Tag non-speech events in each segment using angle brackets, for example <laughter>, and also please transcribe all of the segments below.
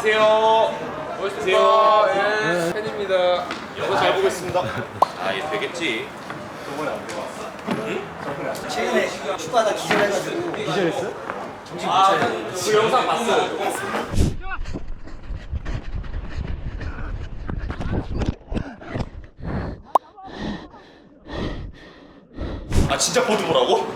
드세요. 멋있으세요. 예, 팬입니다. 영어 잘 보고 있습니다. 아, 얘 되겠지. 최근에 휴가다 기절해가지고 기절했어? 그 영상 봤어요. 아 진짜 보드 보라고?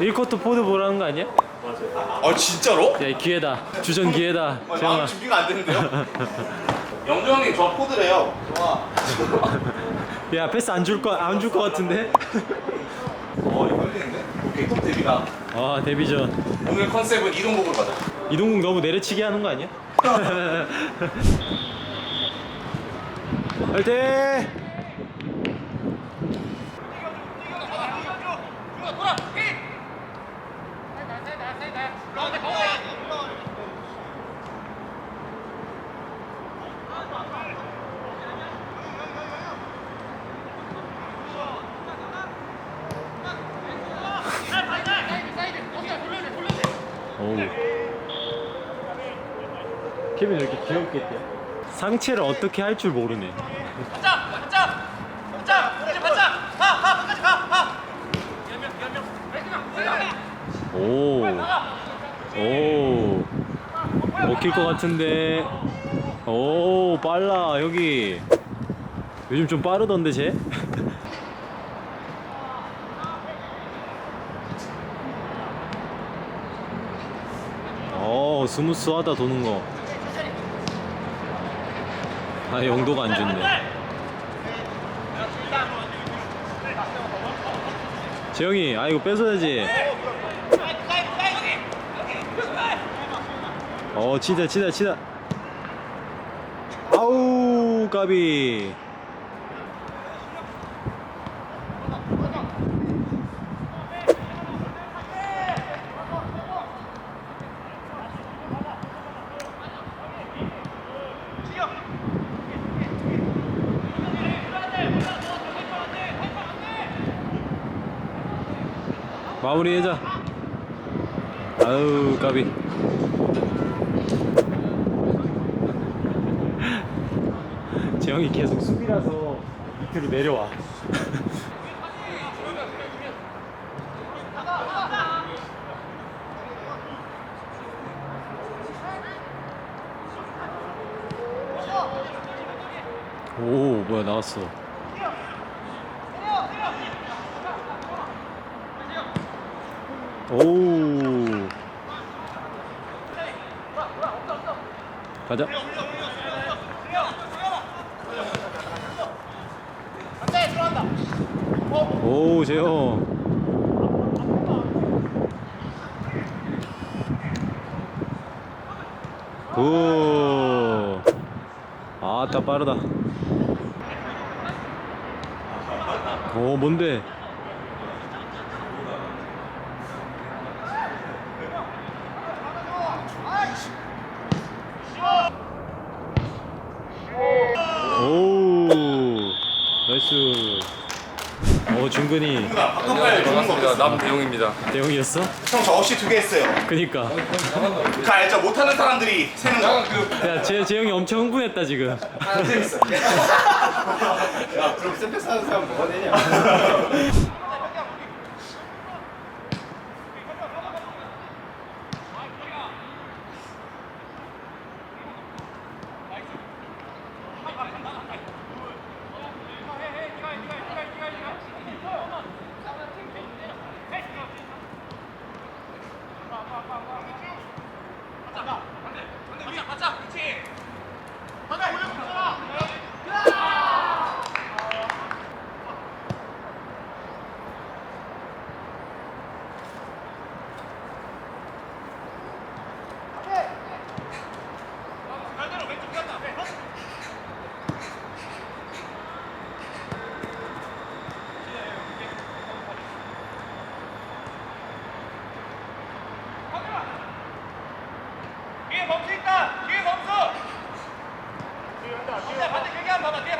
1쿼터 포드 보라는 거 아니야? 아 진짜로? 야, 이 기회다. 주전 기회다. 아, 마음 재영아. 준비가 안 되는데요? <laughs> 영주 형님 저 포드래요. 야, 패스 안 줄 거, 안 줄 거 같은데? 어 이거 힘드는데? 오케이 톱 데뷔다. 아, 데뷔전. 오늘 컨셉은 이동복으로 가자. 이동국 너무 내려치기 하는 거 아니야? <laughs> 화이팅! 케빈 왜 이렇게 귀엽게 뛰어? 상체를 어떻게 할 줄 모르네. 오. 오. 먹힐 것 같은데. 오, 빨라, 여기. 요즘 좀 빠르던데, 쟤? <laughs> 어, 스무스하다, 도는 거. 아, 영도가 안 좋네. 재영이, 아, 이거 뺏어야지. 어, 치다, 치다, 치다. 아우, 까비. 마무리하자. 아우, 까비. 재영이 계속 수비라서 밑으로 내려와. <laughs> 오, 뭐야, 나왔어. 오. 가자. 오, 재영. 굿. 아따 빠르다. 오, 뭔데? 오, 나이스. 어, 중근이 바깥발 좋은 거 반갑습니다. 없어. 남 대용입니다. 대형이었어? 형 저 없이 두 개 했어요. 그니까. 그 알죠? 못하는 사람들이 세는 거. 야, 재, 재영이 엄청 흥분했다, 지금. 아, 재밌어. <laughs> 야 그럼 샌패스 하는 사람 뭐가 되냐 <laughs> 뒤에 범수 있다! 뒤에 범수! 반대, 반대 길게 한번 봐봐. 뒤에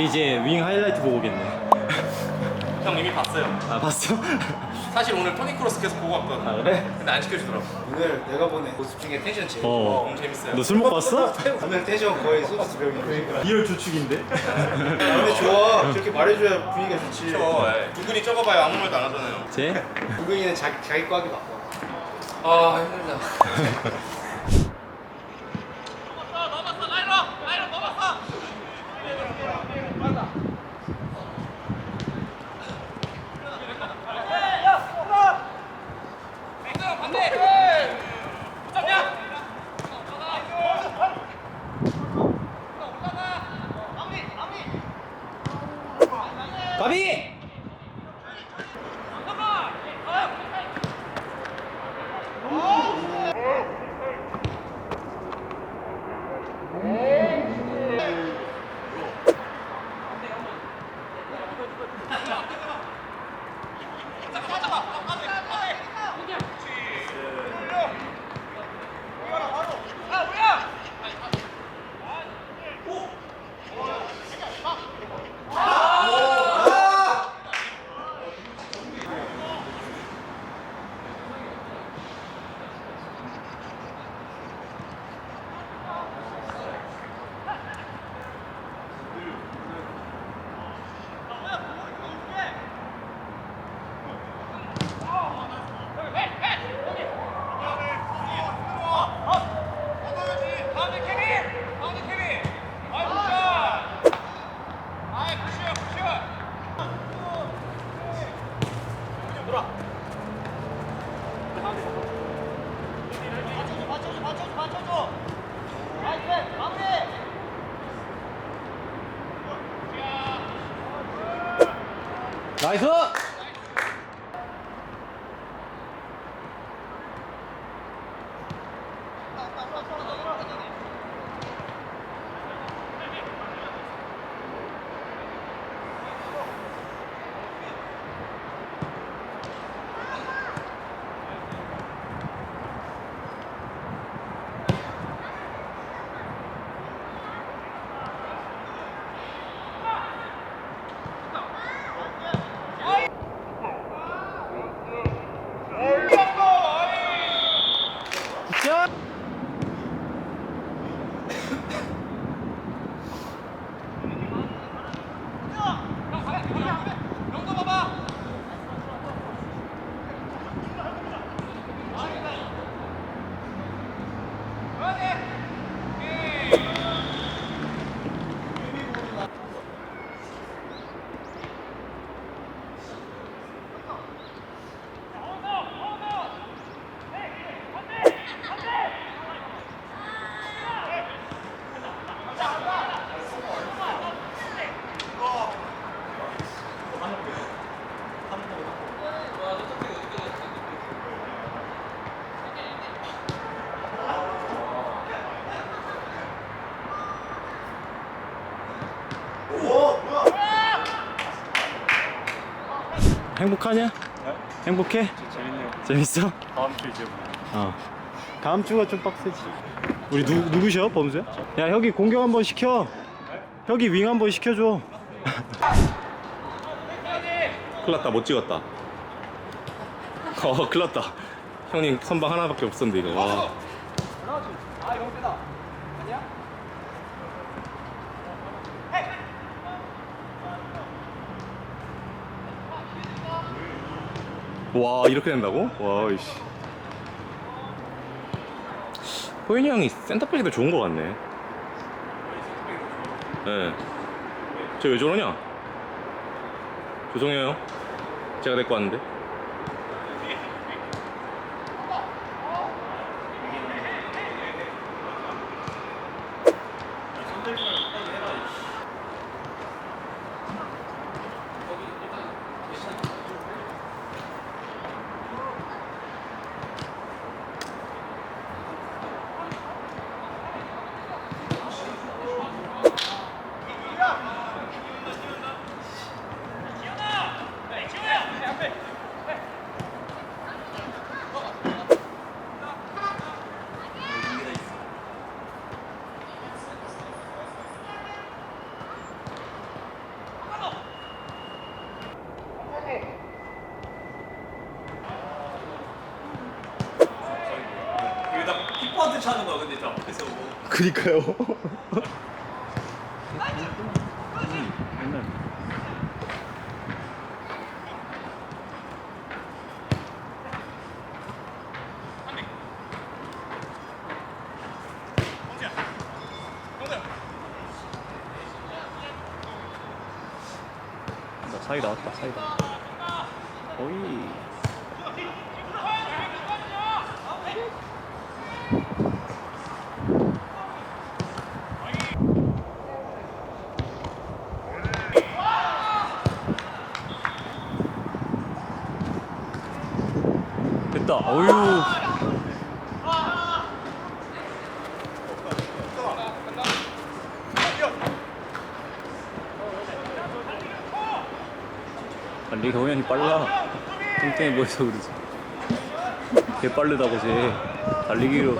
저 이제 윙 하이라이트 보고 오겠네. 형 이미 봤어요. 아 봤어? <laughs> 사실 오늘 토니 크로스 계속 보고 왔거든. 아 그래? 근데 안 시켜주더라고. 오늘 내가 보낸 모습 중에 텐션 제일 어. 너무 재밌어요. 너 술 먹고 왔어? <laughs> 오늘 텐션 거의 소스 병이야. 리얼 주축인데? 근데 좋아. 저렇게 말해줘야 분위기가 좋지. 저 예. 두근이 적어봐야 아무 말도 안 하잖아요. 쟤? 구근이는 자기 자기 거 하기 바빠. 아 힘들다. <laughs> 넘었어 라이로 라이로 넘었어 반대 행복하냐? 행복해? 재밌네요. 재밌어? 다음 주 이제 어. 다음 주가 좀 빡세지. 우리 누, 누구셔, 범수야? 야, 혁이 공격 한번 시켜. 혁이 윙 한번 시켜줘. <laughs> 큰일 났다 못 찍었다. 어 큰일 났다. 형님 선방 하나밖에 없었는데 이거. 와. 와 이렇게 된다고? 와 이씨. 호연이 형이 센터백이 더 좋은 것 같네. 예. 저왜 저러냐? 죄송해요. 제가 데리고 왔는데. 그니까요. 사이 나왔다 사이 거의 됐다 어휴 달리기 호연이 빨라? 뚱땡이 보여서 그러지. 개 빠르다고 쟤 달리기로.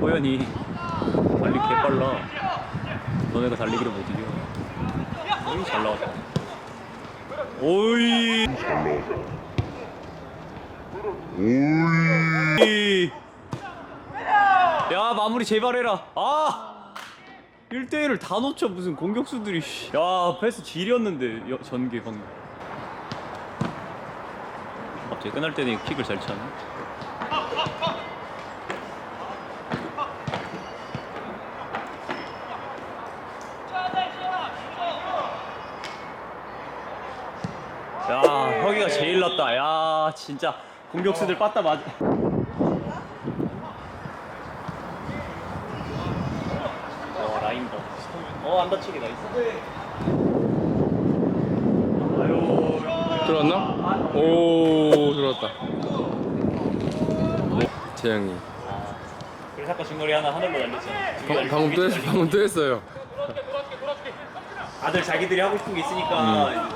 호연이 달리 개 빨라. 너네가 달리기를 못 이겨. 오이 잘 나왔다. 오이! 오이! 야 마무리 제발 해라. 아! 1대1을 다 놓쳐. 무슨 공격수들이 씨. 야 패스 여- 전개 방금 갑자기 끝날 때는 킥을 잘 차네. 야 혁이가 제일 났다. 야 진짜 공격수들 빠따 맞 어 라인 봐 어 안 다치게 나이스. 아유 들어왔나? 오 들어왔다. 재영님 그래서 아까 중거리 하나 하늘로 날렸잖아 방금 또 했어 방금 또 했어요. 다들 자기들이 하고 싶은 게 있으니까.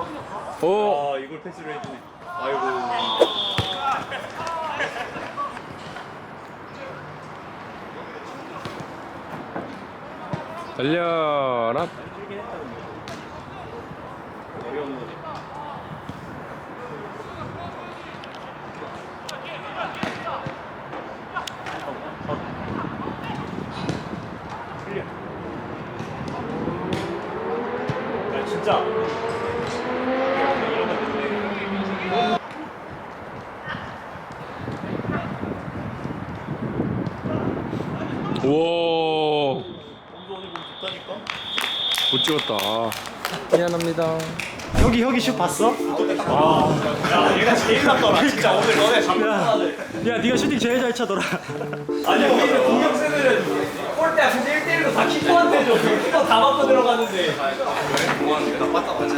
오. 아 이걸 패스를 해주네. 아이고. 달려라. 어려운 거지 진짜. 우와. 못 찍었다. 미안합니다. 혁이 혁이 슛 봤어? 야 얘가 제일 낫더라. 진짜 오늘 너네 잠깐만 야 네가 슈팅 제일 잘 차더라. 아니 우리 공격수들은 골대 앞에서 1대1로 다 키퍼한테 줘. 키퍼 다 맞고 들어가는데.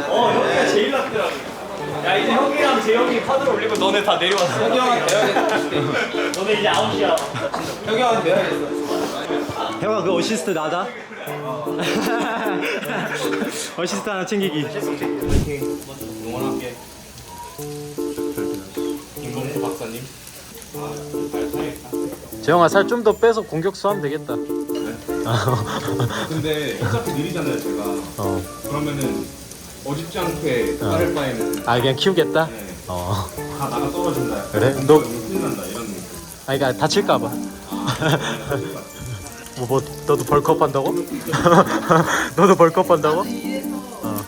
어 혁이가 제일 낫더라고. 야 이제 혁이랑 재혁이 카드를 올리고 너네 다 내려왔어. 혁이 형한테 내야겠다 너네 이제 아웃이야. 혁이 형한테 내야겠어 형아 그 어시스트 나다? <laughs> 어시스트 하나 챙기기. 김범수 박사님. 재영아 살 좀 더 빼서 공격수 하면 되겠다 <laughs> 근데 어차피 느리잖아요 제가 어. 그러면은 어집지 않게 따를 바에는 아 그냥 키우겠다? 네, 어 다 나가 떨어진다 그래? 너- 큰일 난다 이런 느낌 아니 그러니까 다칠까봐 <laughs> 뭐, 뭐 너도 벌크업 한다고? <laughs> 너도 벌크업 한다고? 어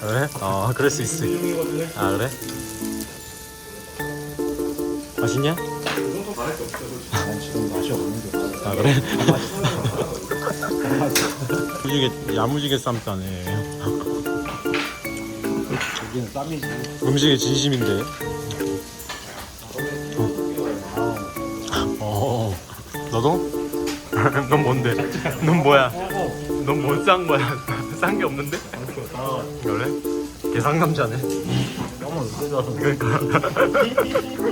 그래? 어 그럴 수 있어 아 그래? 맛있냐? 아 그래? 야무지게 야무지게 쌈 싸네 음식에 진심인데 어 너도? <laughs> 넌 뭔데? 넌 뭐야? 넌뭔싼 거야? <laughs> 싼 게 없는데? 그래? 개상남자네 그러니까 <laughs>